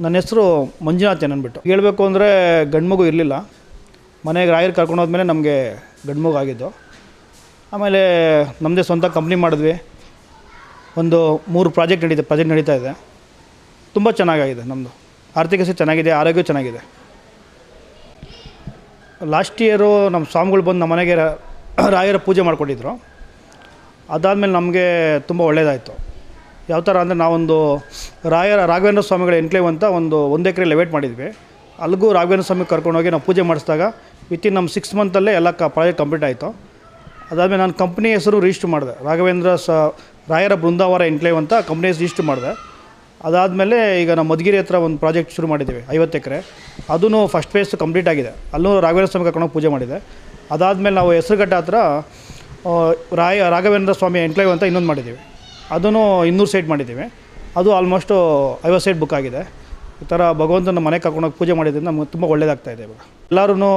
ನನ್ನ ಹೆಸರು ಮಂಜುನಾಥ್ ಅಂದ್ಬಿಟ್ಟು. ಹೇಳಬೇಕು ಅಂದರೆ ಗಂಡು ಮಗು ಇರಲಿಲ್ಲ. ಮನೆಗೆ ರಾಯರ್ ಕರ್ಕೊಂಡು ಹೋದ್ಮೇಲೆ ನಮಗೆ ಗಂಡು ಮಗು ಆಗಿದ್ದು. ಆಮೇಲೆ ನಮ್ಮದೇ ಸ್ವಂತ ಕಂಪ್ನಿ ಮಾಡಿದ್ವಿ. ಒಂದು ಮೂರು ಪ್ರಾಜೆಕ್ಟ್ ನಡೀತದೆ ಪ್ರಾಜೆಕ್ಟ್ ನಡೀತಾ ಇದೆ. ತುಂಬ ಚೆನ್ನಾಗಿದೆ ನಮ್ಮದು ಆರ್ಥಿಕ ಸ್ಥಿತಿ ಚೆನ್ನಾಗಿದೆ ಆರೋಗ್ಯ ಚೆನ್ನಾಗಿದೆ. ಲಾಸ್ಟ್ ಇಯರು ನಮ್ಮ ಸ್ವಾಮಿಗಳು ಬಂದು ನಮ್ಮ ಮನೆಗೆ ರಾಯರ ಪೂಜೆ ಮಾಡಿಕೊಂಡಿದ್ರು. ಅದಾದಮೇಲೆ ನಮಗೆ ತುಂಬ ಒಳ್ಳೆಯದಾಯಿತು ಯಾವ ಥರ ಅಂದರೆ ನಾವೊಂದು ರಾಯರ ರಾಘವೇಂದ್ರ ಸ್ವಾಮಿಗಳ ಎನ್ಕ್ಲೇವ್ ಅಂತ ಒಂದು ಒಂದು ಎಕರೆ ಲೆವೆಟ್ ಮಾಡಿದ್ವಿ. ಅಲ್ಲಿಗೂ ರಾಘವೇಂದ್ರ ಸ್ವಾಮಿ ಕರ್ಕೊಂಡೋಗಿ ನಾವು ಪೂಜೆ ಮಾಡಿಸಿದಾಗ ವಿತಿನ್ ನಮ್ಮ ಸಿಕ್ಸ್ ಮಂತಲ್ಲೇ ಎಲ್ಲ ಕ ಪ್ರಾಜೆಕ್ಟ್ ಕಂಪ್ಲೀಟ್ ಆಯಿತು. ಅದಾದಮೇಲೆ ನಾನು ಕಂಪ್ನಿ ಹೆಸರು ರಿಜಿಸ್ಟ್ರ್ ಮಾಡಿದೆ. ರಾಘವೇಂದ್ರ ಸ ರಾಯರ ಬೃಂದಾವರ ಎನ್ಕ್ಲೇವ್ ಅಂತ ಕಂಪ್ನಿ ಹೆಸರು ರಿಜಿಸ್ಟ್ರ್ ಮಾಡಿದೆ. ಅದಾದಮೇಲೆ ಈಗ ನಮ್ಮ ಮಧುಗಿರಿ ಹತ್ರ ಒಂದು ಪ್ರಾಜೆಕ್ಟ್ ಶುರು ಮಾಡಿದ್ದೀವಿ, ಐವತ್ತು ಎಕರೆ. ಅದೂ ಫಸ್ಟ್ ಫೇಸ್ ಕಂಪ್ಲೀಟ್ ಆಗಿದೆ. ಅಲ್ಲೂ ರಾಘವೇಂದ್ರ ಸ್ವಾಮಿ ಕರ್ಕೊಂಡು ಪೂಜೆ ಮಾಡಿದೆ. ಅದಾದಮೇಲೆ ನಾವು ಹೆಸರುಘಟ್ಟ ಹತ್ರ ರಾಯ ರಾಘವೇಂದ್ರ ಸ್ವಾಮಿ ಎನ್ಕ್ಲೇವ್ ಅಂತ ಇನ್ನೊಂದು ಮಾಡಿದ್ದೀವಿ. ಅದೂ ಇನ್ನೂರು ಸೈಟ್ ಮಾಡಿದ್ದೀವಿ. ಅದು ಆಲ್ಮೋಸ್ಟು ಐವತ್ತು ಸೈಟ್ ಬುಕ್ ಆಗಿದೆ. ಈ ಥರ ಭಗವಂತನ ಮನೆಗೆ ಕರ್ಕೊಂಡೋಗಿ ಪೂಜೆ ಮಾಡಿದ್ರಿಂದ ನಮಗೆ ತುಂಬ ಒಳ್ಳೇದಾಗ್ತಾ ಇದೆ ಇವಾಗ. ಎಲ್ಲರೂ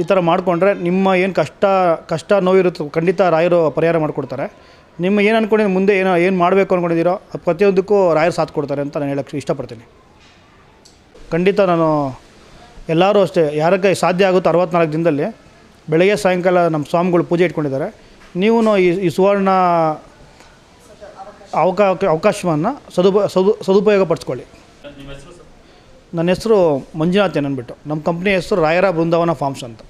ಈ ಥರ ಮಾಡಿಕೊಂಡ್ರೆ ನಿಮ್ಮ ಏನು ಕಷ್ಟ ಕಷ್ಟ ನೋವಿರುತ್ತೋ, ಖಂಡಿತ ರಾಯರು ಪರಿಹಾರ ಮಾಡಿಕೊಡ್ತಾರೆ. ನಿಮ್ಮ ಏನು ಅಂದ್ಕೊಂಡಿದ್ದು ಮುಂದೆ ಏನೋ, ಏನು ಮಾಡಬೇಕು ಅಂದ್ಕೊಂಡಿದ್ದೀರೋ ಅದು ಪ್ರತಿಯೊಂದಕ್ಕೂ ರಾಯರು ಸಾಥ್ ಕೊಡ್ತಾರೆ ಅಂತ ನಾನು ಹೇಳೋಕ್ಕೆ ಇಷ್ಟಪಡ್ತೀನಿ. ಖಂಡಿತ ನಾನು ಎಲ್ಲರೂ ಅಷ್ಟೇ ಯಾರಿಗೆ ಸಾಧ್ಯ ಆಗುತ್ತೋ ಅರವತ್ನಾಲ್ಕು ದಿನದಲ್ಲಿ ಬೆಳಗ್ಗೆ ಸಾಯಂಕಾಲ ನಮ್ಮ ಸ್ವಾಮಿಗಳು ಪೂಜೆ ಇಟ್ಕೊಂಡಿದ್ದಾರೆ. ನೀವು ಈ ಈ ಸುವರ್ಣ ಅವಕಾ ಅವಕಾಶವನ್ನು ಸದುಪ ಸದು ಸದುಪಯೋಗ ಪಡಿಸ್ಕೊಳ್ಳಿ ನನ್ನ ಹೆಸರು ಮಂಜುನಾಥ್ ಏನನ್ಬಿಟ್ಟು. ನಮ್ಮ ಕಂಪ್ನಿ ಹೆಸರು ರಾಯರ ಬೃಂದಾವನ ಫಾರ್ಮ್ಸ್ ಅಂತ.